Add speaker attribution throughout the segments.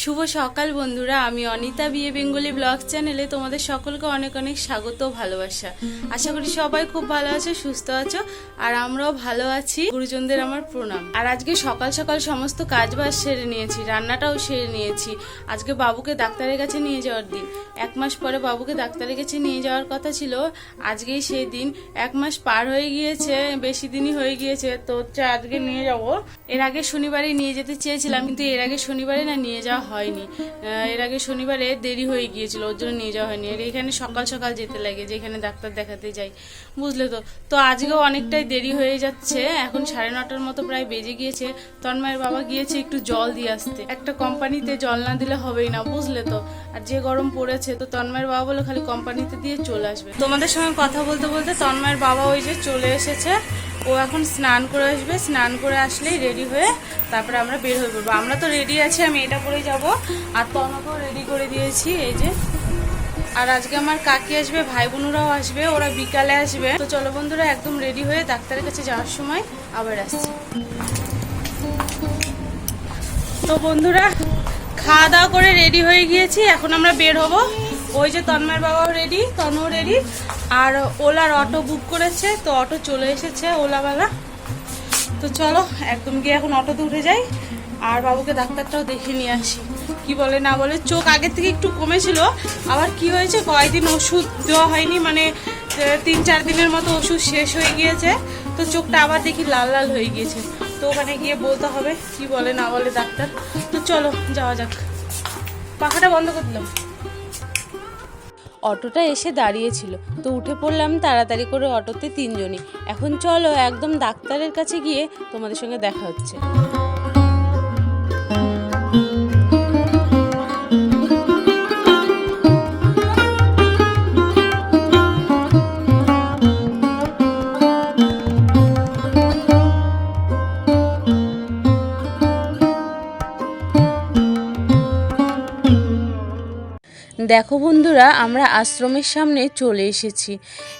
Speaker 1: শুভ সকাল বন্ধুরা, আমি অনিতা বিয়ে বেঙ্গলি ব্লগ চ্যানেলে তোমাদের সকলকে অনেক অনেক স্বাগত ভালোবাসা। আশা করি সবাই খুব ভালো আছো, সুস্থ আছো, আর আমরাও ভালো আছি। গুরুজনদের আমার প্রণাম। আর আজকে সকাল সকাল সমস্ত কাজ বাজ সেরে নিয়েছি, রান্নাটাও সেরে নিয়েছি। আজকে বাবুকে ডাক্তারের কাছে নিয়ে যাওয়ার দিন। এক মাস পরে বাবুকে ডাক্তারের কাছে নিয়ে যাওয়ার কথা ছিল। আজকেই সেই দিন। এক মাস পার হয়ে গিয়েছে, বেশি দিনই হয়ে গিয়েছে। তো আজকে নিয়ে যাব। এর আগে শনিবারে নিয়ে যেতে চেয়েছিলাম, কিন্তু এর আগে শনিবারে না নিয়ে যাওয়া হয়নি। এর আগে শনিবারে দেরি হয়ে গিয়েছিল, ওর জন্য নিয়ে যাওয়া হয়নি। আর এখানে সকাল সকাল যেতে লাগে, যেখানে ডাক্তার দেখাতে যাই, বুঝলে তো। তো আজকেও অনেকটাই দেরি হয়ে যাচ্ছে, এখন সাড়ে নটার মতো প্রায় বেজে গিয়েছে। তন্ময়ের বাবা গিয়েছে একটু জল দিয়ে আসতে। একটা কোম্পানিতে জল না দিলে হবেই না, বুঝলে তো। আর যে গরম পড়েছে, তো তন্ময়ের বাবা বলে খালি কোম্পানিতে দিয়ে চলে আসবে। তোমাদের সঙ্গে কথা বলতে বলতে তন্ময়ের বাবা ওই যে চলে এসেছে ও এখন স্নান করে আসবে, স্নান করে আসলেই রেডি হয়ে তারপরে আমরা বের হয়ে পড়ব। আমরা তো রেডি আছি, আমি এটা পরেই যাব। আর তনকেও রেডি করে দিয়েছি, এই যে। আর আজকে আমার কাকি আসবে, ভাই বোনরাও আসবে, ওরা বিকালে আসবে। তো চলো বন্ধুরা, একদম রেডি হয়ে ডাক্তারের কাছে যাওয়ার সময় আবার আসছি। তো বন্ধুরা, খাওয়া দাওয়া করে রেডি হয়ে গিয়েছি, এখন আমরা বের হব। ওই যে তন্ময়ের বাবাও রেডি তনও রেডি আর ওলার অটো বুক করেছে, তো অটো চলে এসেছে ওলাওয়ালা। তো চলো, একদম গিয়ে এখন অটোতে উঠে যাই, আর বাবুকে ডাক্তারটাও দেখে নিয়ে আসি। কি বলে না বলে, চোখ আগের থেকে একটু কমেছিল, আবার কি হয়েছে, কয়েকদিন ওষুধ দেওয়া হয়নি মানে তিন চার দিনের মতো ওষুধ শেষ হয়ে গিয়েছে, তো চোখটা আবার দেখি লাল লাল হয়ে গিয়েছে। তো ওখানে গিয়ে বলতে হবে, কি বলে না বলে ডাক্তার। তো চলো, যাওয়া যাক। পাখাটা বন্ধ করে দিলাম। অটোটা এসে দাঁড়িয়েছিল। তো উঠে পড়লাম তাড়াতাড়ি করে অটোতে তিনজনই। এখন চলো একদম ডাক্তারের কাছে গিয়ে তোমাদের সঙ্গে দেখা হচ্ছে। দেখো বন্ধুরা আমরা আশ্রমের সামনে চলে এসেছি।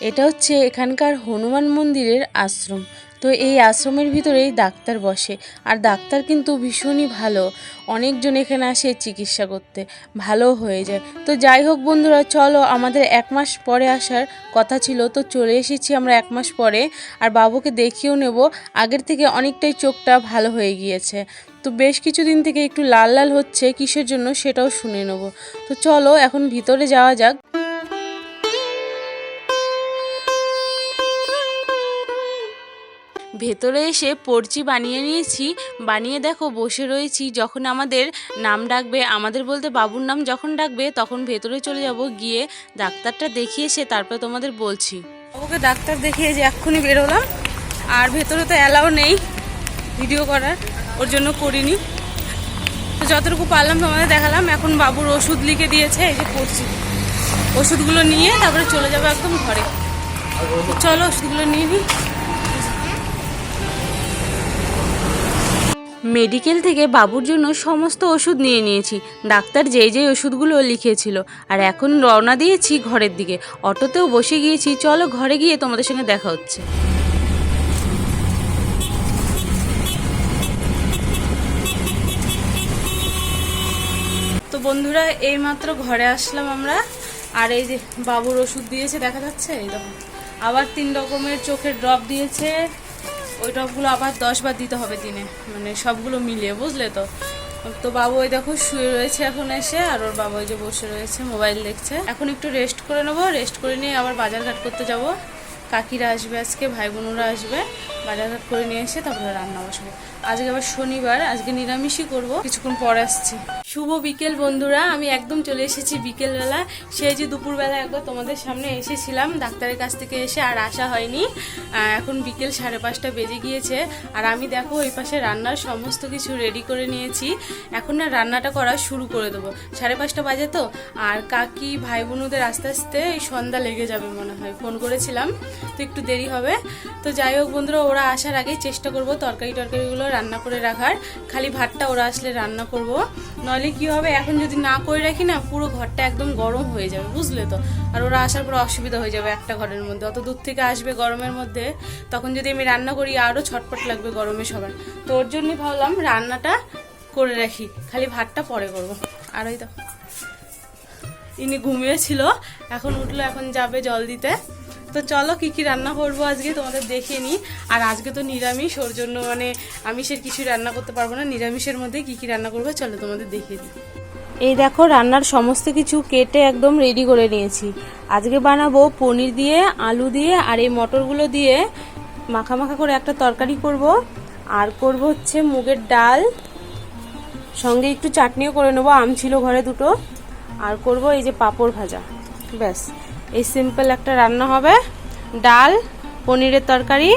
Speaker 1: এটা হচ্ছে এখানকার হনুমান মন্দিরের আশ্রম। তো এই আশ্রমের ভিতরেই ডাক্তার বসে। আর ডাক্তার কিন্তু ভীষণই ভালো। অনেকজন এখানে আসে চিকিৎসা করতে। ভালো হয়ে যায়। তো যাই হোক বন্ধুরা, চলো আমাদের এক মাস পরে আসার কথা ছিল। তো চলে এসেছি আমরা এক মাস পরে। আর বাবুকে দেখিয়েও নেব। আগের থেকে অনেকটাই চোখটা ভালো হয়ে গিয়েছে। তো বেশ কিছুদিন থেকে একটু লাল লাল হচ্ছে কিসের জন্য সেটাও শুনে নেব। তো চলো এখন ভিতরে যাওয়া যাক। ভেতরে এসে পর্চি বানিয়ে নিয়েছি। বানিয়ে দেখো, বসে রয়েছি। যখন আমাদের নাম ডাকবে, আমাদের বলতে বাবুর নাম যখন ডাকবে, তখন ভেতরে চলে যাব। গিয়ে ডাক্তারটা দেখিয়ে এসে তারপরে তোমাদের বলছি। বাবুকে ডাক্তার দেখিয়ে যে এক্ষুনি বেরোলাম। আর ভেতরে তো অ্যালাও নেই ভিডিও করার, ওর জন্য করিনি। তো যতটুকু পারলাম তোমাদের দেখালাম, এখন বাবুর ওষুধ লিখে দিয়েছে, এই যে পড়ছি। ওষুধগুলো নিয়ে তারপরে চলে যাব একদম ঘরে। চলো ওষুধগুলো নিয়ে নিই মেডিকেল থেকে বাবুর জন্য সমস্ত ওষুধ নিয়ে নিয়েছি। ডাক্তার যেই যেই ওষুধগুলো লিখেছিল। আর এখন রওনা দিয়েছি ঘরের দিকে। অটোতেও বসে গিয়েছি। চলো ঘরে গিয়ে তোমাদের সঙ্গে দেখা হচ্ছে। তো বন্ধুরা, এইমাত্র ঘরে আসলাম আমরা। আর এই যে বাবুর ওষুধ দিয়েছে, দেখা যাচ্ছে? এই দেখো। আবার তিন রকমের চোখের ড্রপ দিয়েছে। ওই টপগুলো আবার দশবার দিতে হবে দিনে। মানে সবগুলো মিলিয়ে, বুঝলে তো? তো বাবু ওই দেখো শুয়ে রয়েছে এখন এসে, আর ওর বাবা ওই যে বসে রয়েছে, মোবাইল দেখছে। এখন একটু রেস্ট করে নেব রেস্ট করে নিয়ে আবার বাজারঘাট করতে যাব। কাকিরা আসবে আজকে ভাই বোনরা আসবে। বাজারঘাট করে নিয়ে এসে তারপরে রান্না বসবো। আজকে আবার শনিবার, আজকে নিরামিষই করব। কিছুক্ষণ পর আসছি। শুভ বিকেল বন্ধুরা, আমি একদম চলে এসেছি বিকেলবেলা। সেই যে দুপুরবেলা একবার তোমাদের সামনে এসেছিলাম, ডাক্তারের কাছ থেকে এসে আর আসা হয়নি। এখন বিকেল সাড়ে পাঁচটা বেজে গিয়েছে। আর আমি দেখো, ওই পাশে রান্নার সমস্ত কিছু রেডি করে নিয়েছি। এখন না রান্নাটা করা শুরু করে দেবো। সাড়ে পাঁচটা বাজে তো, আর কাকি ভাই বোনদের আস্তে আস্তে এই সন্ধ্যা লেগে যাবে মনে হয়। ফোন করেছিলাম, তো একটু দেরি হবে। তো যাই হোক বন্ধুরা, ওরা আসার আগেই চেষ্টা করব তরকারি টরকারিগুলো রান্না করে রাখার। খালি ভাতটা ওরা আসলে রান্না করব। নইলে কি হবে, এখন যদি না করে রাখি না, পুরো ঘরটা একদম গরম হয়ে যাবে, বুঝলে তো? আর ওরা আসার পর অসুবিধা হয়ে যাবে একটা ঘরের মধ্যে। অত দূর থেকে আসবে গরমের মধ্যে, তখন যদি আমি রান্না করি আরও ছটপট লাগবে গরমে সবার। তো ওর জন্যই ভাবলাম রান্নাটা করে রাখি, খালি ভাতটা পরে করব। আর ওই তো, ইনি ঘুমিয়েছিল এখন উঠল, এখন যাবে জল দিতে। তো চলো কি কি রান্না করব আজকে তোমাদের দেখে নিই। আর আজকে তো নিরামিষ, ওর জন্য মানে আমিষের কিছু রান্না করতে পারব না। নিরামিষের মধ্যে কি কি রান্না করব চলো তোমাদের দেখিয়ে দিই। এই দেখো, রান্নার সমস্ত কিছু কেটে একদম রেডি করে নিয়েছি। আজকে বানাবো পনির দিয়ে, আলু দিয়ে, আর এই মটরগুলো দিয়ে মাখা মাখা করে একটা তরকারি করব। আর করব হচ্ছে মুগের ডাল। সঙ্গে একটু চাটনিও করে নেব, আম ছিল ঘরে দুটো। আর করব এই যে পাঁপড় ভাজা। ব্যাস। এই সিম্পল একটা রান্না হবে। ডাল, পনিরের তরকারি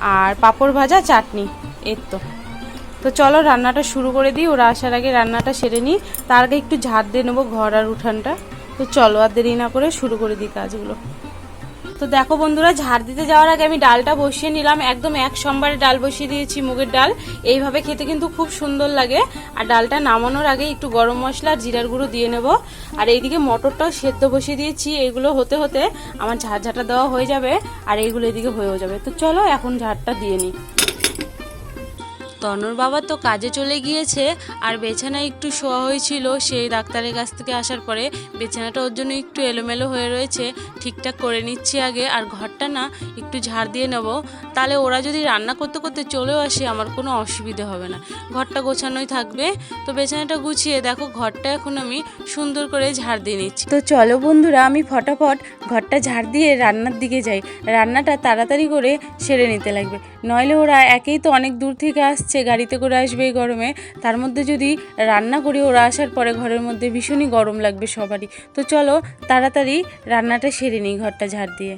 Speaker 1: আর পাঁপড় ভাজা, চাটনি। এর তো। তো চলো রান্নাটা শুরু করে দিই, ওরা আসার আগে রান্নাটা সেরে নিই। তার আগে একটু ঝাড় দিয়ে নেব ঘর আর উঠানটা। তো চলো আর দেরি না করে শুরু করে দিই কাজগুলো। তো দেখো বন্ধুরা, ঝাড় দিতে যাওয়ার আগে আমি ডালটা বসিয়ে নিলাম। একদম এক সোমবারে ডাল বসিয়ে দিয়েছি, মুগের ডাল। এইভাবে খেতে কিন্তু খুব সুন্দর লাগে। আর ডালটা নামানোর আগে একটু গরম মশলা আর জিরার গুঁড়ো দিয়ে নেব। আর এইদিকে মটরটাও সেদ্ধ বসিয়ে দিয়েছি। এগুলো হতে হতে আমার ঝাড় ঝাঁটা দেওয়া হয়ে যাবে, আর এইগুলো এদিকে হয়েও যাবে। তো চলো এখন ঝাড়টা দিয়ে নিই। তনুর বাবা তো কাজে চলে গিয়েছে, আর বেছানা একটু শোয়া হয়েছিল, সেই ডাক্তারের কাছ থেকে আসার পরে বেছানাটা ওর জন্য একটু এলোমেলো হয়ে রয়েছে, ঠিকঠাক করে নিচ্ছি আগে, আর ঘরটা না একটু ঝাড় দিয়ে নেব। তাহলে ওরা যদি রান্না করতে করতে চলেও আসে, আমার কোনো অসুবিধে হবে না। ঘরটা গোছানোই থাকবে। তো বেছানাটা গুছিয়ে দেখো, ঘরটা এখন আমি সুন্দর করে ঝাড় দিয়ে নিচ্ছি। তো চলো বন্ধুরা, আমি ফটাফট ঘরটা ঝাড় দিয়ে রান্নার দিকে যাই। রান্নাটা তাড়াতাড়ি করে সেরে নিতে লাগবে। নইলে ওরা একেই তো অনেক দূর থেকে আসছে। গাড়িতে করে আসবে এই গরমে, তার মধ্যে যদি রান্না করি, ওরা আসার পরে ঘরের মধ্যে ভীষণই গরম লাগবে সবারই। তো চলো, তাড়াতাড়ি রান্নাটা সেরে নিই ঘরটা ঝাড় দিয়ে।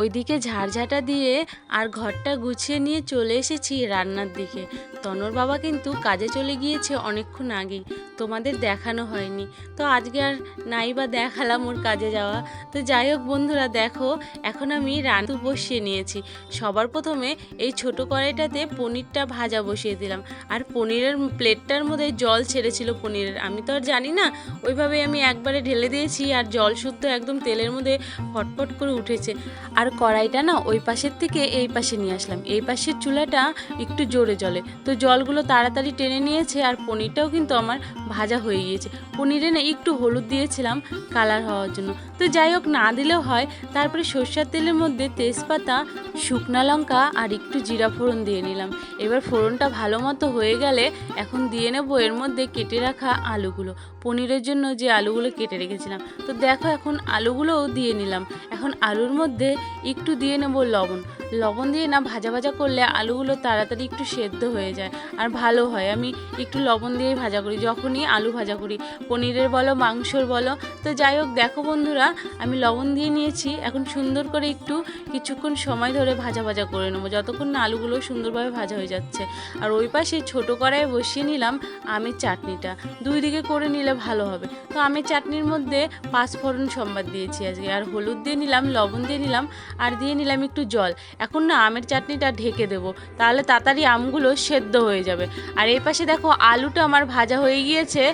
Speaker 1: ওইদিকে ঝাড়ঝাটা দিয়ে আর ঘরটা গুছিয়ে নিয়ে চলে এসেছি রান্নার দিকে। তনর বাবা কিন্তু কাজে চলে গিয়েছে অনেকক্ষণ আগেই। তোমাদের দেখানো হয়নি। তো আজকে আর নাই বা দেখালাম ওর কাজে যাওয়া। তো যাই হোক বন্ধুরা, দেখো, এখন আমি রান্না বসিয়ে নিয়েছি। সবার প্রথমে এই ছোট কড়াইটাতে পনিরটা ভাজা বসিয়ে দিলাম। আর পনিরের প্লেটটার মধ্যে জল ছেড়েছিল পনিরের। আমি তো আর জানি না, ওইভাবে আমি একবারে ঢেলে দিয়েছি আর জল শুদ্ধ একদম তেলের মধ্যে ফটফট করে উঠেছে। আর কড়াইটা না ওই পাশের থেকে এই পাশে নিয়ে আসলাম। এই পাশের চুলাটা একটু জোরে জলে তো জলগুলো তাড়াতাড়ি টেনে নিয়েছে আর পনিরটাও কিন্তু আমার ভাজা হয়ে গিয়েছে। পনিরে না একটু হলুদ দিয়েছিলাম কালার হওয়ার জন্য। তো যাই হোক, না দিলেও হয়। তারপরে সর্ষের তেলের মধ্যে তেজপাতা, শুকনা লঙ্কা আর একটু জিরা ফোড়ন দিয়ে নিলাম। এবার ফোড়নটা ভালো মতো হয়ে গেলে এখন দিয়ে নেব এর মধ্যে কেটে রাখা আলুগুলো। পনিরের জন্য যে আলুগুলো কেটে রেখেছিলাম। তো দেখো এখন আলুগুলোও দিয়ে নিলাম। এখন আলুর মধ্যে একটু দিয়ে নেব লবণ। লবণ দিয়ে না ভাজা ভাজা করলে আলুগুলো তাড়াতাড়ি একটু সেদ্ধ হয়ে যায়। আর ভালো হয়। আমি একটু লবণ দিয়েই ভাজা করি, যখনই আলু ভাজা করি, পনিরের বলো, মাংসর বলো। তো যাই হোক, দেখো বন্ধুরা, আমি লবণ দিয়ে নিয়েছি, এখন সুন্দর করে একটু কিছুক্ষণ সময় ধরে ভাজা ভাজা করে নেব, যতক্ষণ না আলুগুলো সুন্দরভাবে ভাজা হয়ে যাচ্ছে। আর ওই পাশে ছোটো কড়াই বসিয়ে নিলাম আমের চাটনিটা, দুই দিকে করে নিলে ভালো হবে। তো আমের চাটনির মধ্যে পাঁচফোড়ন সম্বাদ দিয়েছি আজকে, আর হলুদ দিয়ে নিলাম, লবণ দিয়ে নিলাম, আর দিয়ে নিলাম একটু জল। এখন না আমের চাটনিটা ঢেকে দেবো, তাহলে তাড়াতাড়ি আমগুলো সেদ্ধ হয়ে যাবে। আর এই পাশে দেখো আলুটা আমার ভাজা হয়ে গিয়েছে।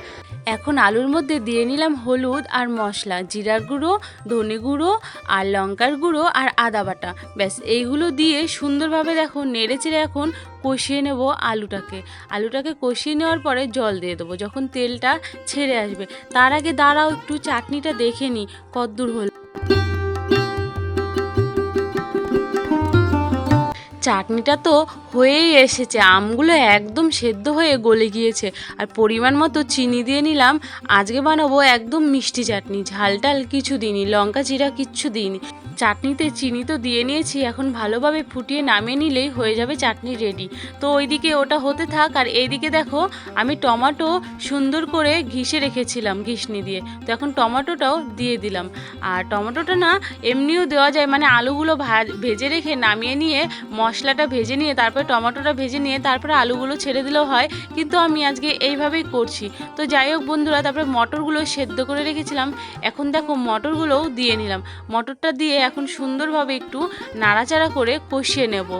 Speaker 1: এখন আলুর মধ্যে দিয়ে নিলাম হলুদ আর মশলা জিরার গুঁড়ো, ধনে গুঁড়ো আর লঙ্কার গুঁড়ো আর আদা বাটা। ব্যাস, এইগুলো দিয়ে সুন্দরভাবে দেখো নেড়ে চেড়ে এখন কষিয়ে নেব আলুটাকে। আলুটাকে কষিয়ে নেওয়ার পরে জল দিয়ে দেবো, যখন তেলটা ছেড়ে আসবে। তার আগে দাঁড়াও, একটু চাটনিটা দেখে নিই কদ্দূর হলো। চাটনিটা তো হয়েই এসেছে, আমগুলো একদম সেদ্ধ হয়ে গলে গিয়েছে। আর পরিমাণ মতো চিনি দিয়ে নিলাম, আজকে বানাবো একদম মিষ্টি চাটনি ঝাল টাল কিছু দিইনি লঙ্কা জিরা কিচ্ছু দিইনি চাটনিতে চিনি তো দিয়ে নিয়েছি, এখন ভালোভাবে ফুটিয়ে নামিয়ে নিলেই হয়ে যাবে চাটনি রেডি তো ওইদিকে ওটা হতে থাক, আর এইদিকে দেখো, আমি টমাটো সুন্দর করে ঘিষে রেখেছিলাম, ঘিসনি দিয়ে। তো এখন টমাটোটাও দিয়ে দিলাম। আর টমেটোটা না এমনিও দেওয়া যায় মানে আলুগুলো ভেজে রেখে নামিয়ে নিয়ে মশলাটা ভেজে নিয়ে, তারপরে টমাটোটা ভেজে নিয়ে তারপরে আলুগুলো ছেড়ে দিলেও হয়, কিন্তু আমি আজকে এইভাবেই করছি। তো যাই হোক বন্ধুরা, তারপরে মটরগুলো সেদ্ধ করে রেখেছিলাম, এখন দেখো মটরগুলোও দিয়ে নিলাম। মটরটা দিয়ে এখন সুন্দরভাবে একটু নাড়াচাড়া করে কষিয়ে নেব।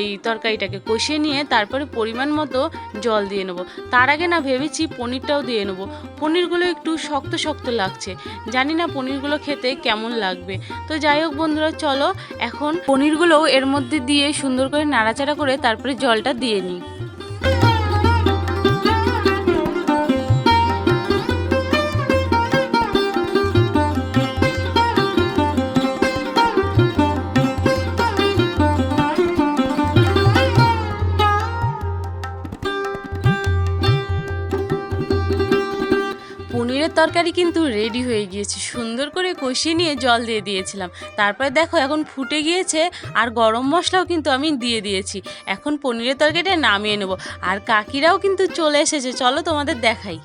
Speaker 1: এই তরকারিটাকে কষিয়ে নিয়ে তারপরে পরিমাণ মতো জল দিয়ে নেব। তার আগে না ভেবেছি পনিরটাও দিয়ে নেব। পনিরগুলো একটু শক্ত শক্ত লাগছে। জানি না পনিরগুলো খেতে কেমন লাগবে। তো যাই হোক বন্ধুরা, চলো এখন পনিরগুলো এর মধ্যে দিয়ে সুন্দর করে নাড়াচাড়া করে তারপরে জলটা দিয়ে নিই। তরকারি কিন্তু রেডি হয়ে গিয়েছে। সুন্দর করে কষিয়ে নিয়ে জল দিয়ে দিয়েছিলাম। তারপরে দেখো এখন ফুটে গিয়েছে আর গরম মশলাও কিন্তু আমি দিয়ে দিয়েছি। এখন পনিরের তরকারিটা নামিয়ে নেব। আর কাকিরাও কিন্তু চলে এসেছে। চলো তোমাদের দেখাই।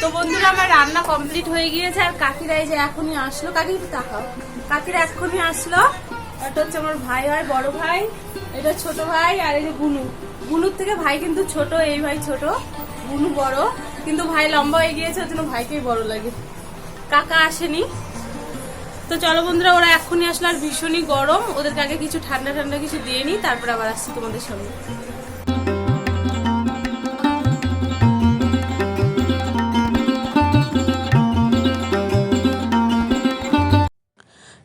Speaker 1: তো বন্ধুরা, আমার রান্না কমপ্লিট হয়ে গিয়েছে। আর কাকিরা এই যে এখনই আসলো। কাকি তাকাও। কাকিরা এখনই আসলো। এটা হচ্ছে আমার ভাই হয়, বড় ভাই। এটা ছোট ভাই আর এই যে বুনু বুনুর থেকে ভাই কিন্তু ছোট, এই ভাই ছোট। বুনু বড়। কিন্তু ভাই লম্বা হয়ে গিয়েছে, ওর জন্য ভাইকেই বড় লাগে। কাকা আসেনি। তো চলো বন্ধুরা, ওরা এখনই আসলো আর ভীষণই গরম। ওদেরকে আগে কিছু ঠান্ডা ঠান্ডা কিছু দিয়ে নিই তারপর আবার আসছি তোমাদের সঙ্গে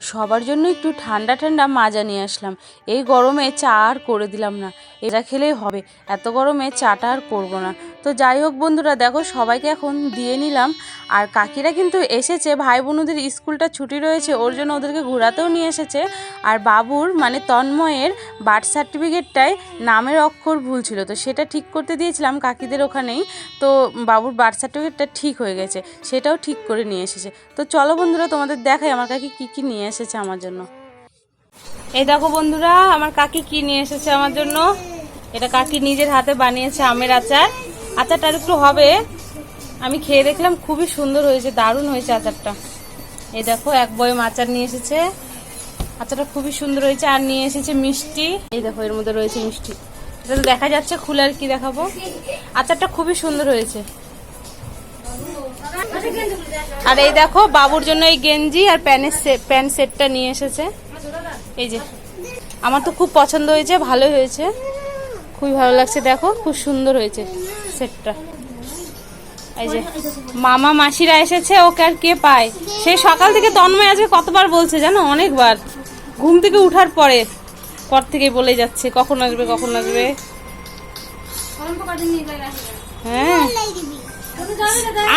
Speaker 1: সবার জন্য একটু ঠান্ডা ঠান্ডা মাজা নিয়ে আসলাম। এই গরমে চা আর করে দিলাম না। এটা খেলেই হবে। এত গরমে চাটা আর করব না। তো যাই হোক বন্ধুরা, দেখো সবাইকে এখন দিয়ে নিলাম। আর কাকিরা কিন্তু এসেছে, ভাই বোনদের স্কুলটা ছুটি রয়েছে, ওর জন্য ওদেরকে ঘোরাতেও নিয়ে এসেছে। আর বাবুর মানে তন্ময়ের বার্থ সার্টিফিকেটটায় নামের অক্ষর ভুল ছিল, তো সেটা ঠিক করতে দিয়েছিলাম কাকিদের ওখানেই। তো বাবুর বার্থ সার্টিফিকেটটা ঠিক হয়ে গেছে, সেটাও ঠিক করে নিয়ে এসেছে। তো চলো বন্ধুরা, তোমাদের দেখাই আমার কাকি কি কি নিয়ে এসেছে আমার জন্য। এই দেখো বন্ধুরা, আমার কাকি কি নিয়ে এসেছে আমার জন্য? এটা কাকি নিজের হাতে বানিয়েছে আমের আচার। আচারটা একটু হবে। আমি খেয়ে দেখলাম খুবই সুন্দর হয়েছে, দারুণ হয়েছে আচারটা। এই দেখো, এক বয়ম আচার নিয়ে এসেছে। আচারটা খুবই সুন্দর হয়েছে, আর নিয়ে এসেছে মিষ্টি। এই দেখো, এর মধ্যে রয়েছে মিষ্টি। এটা তো দেখা যাচ্ছে, খুলে আর কি দেখাবো। আচারটা খুবই সুন্দর হয়েছে। আর এই দেখো, বাবুর জন্য এই গেঞ্জি আর প্যানের প্যান্ট সেটটা নিয়ে এসেছে। এই যে, আমার তো খুব পছন্দ হয়েছে ভালো হয়েছে। খুবই ভালো লাগছে, দেখো, খুব সুন্দর হয়েছে। সেটটা। এই যে মামা মাসিরা এসেছে ওকে আর কে পায়? সেই সকাল থেকে তন্ময় আজকে কতবার বলছে জানো? অনেকবার। ঘুম থেকে উঠার পরে পর থেকে বলে যাচ্ছে কখন আসবে কখন আসবে। হ্যাঁ।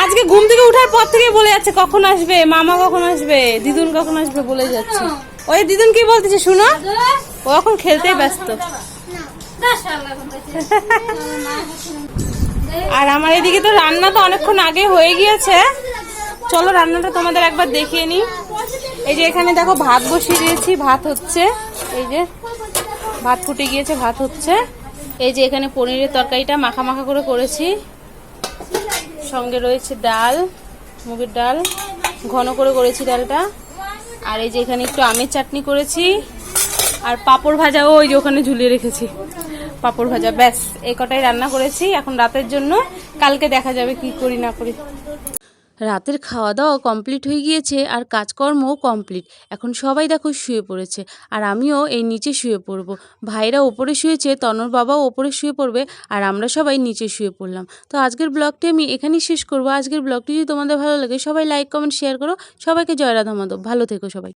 Speaker 1: আজকে ঘুম থেকে উঠার পর থেকে বলে যাচ্ছে কখন আসবে মামা কখন আসবে দিদুন কখন আসবে বলে যাচ্ছে। ওই দিদুন কি বলতেছে শুনো? ও এখন খেলতেই ব্যস্ত। আর আমার এদিকে তো রান্না তো অনেকক্ষণ আগে হয়ে গিয়েছে। চলো রান্নাটা তোমাদের একবার দেখিয়ে নিই। এই যে এখানে দেখো ভাত বসিয়ে দিয়েছি, ভাত হচ্ছে। এই যে ভাত ফুটে গিয়েছে, ভাত হচ্ছে। এই যে এখানে পনিরের তরকারিটা মাখা মাখা করে করেছি। সঙ্গে রয়েছে ডাল, মুগের ডাল, ঘন করে করেছি ডালটা। আর এই যে এখানে একটু আমের চাটনি করেছি। আর পাঁপড় ভাজাও ওই যে ওখানে ঝুলিয়ে রেখেছি। পাঁপড় ভাজা। ব্যাস, এই কটাই রান্না করেছি। এখন রাতের জন্য কালকে দেখা যাবে কি করি না করি। রাতের খাওয়া দাওয়া কমপ্লিট হয়ে গিয়েছে আর কাজকর্মও কমপ্লিট। এখন সবাই দেখো শুয়ে পড়েছে আর আমিও এই নিচে শুয়ে পড়ব। ভাইরা ওপরে শুয়েছে, তনর বাবাও ওপরে শুয়ে পড়বে আর আমরা সবাই নিচে শুয়ে পড়লাম। তো আজকের ব্লগটি আমি এখানেই শেষ করব। আজকের ব্লগটি যদি তোমাদের ভালো লাগে, সবাই লাইক কমেন্ট শেয়ার করো। সবাইকে জয় রাধা মাধব। ভালো থেকো সবাই।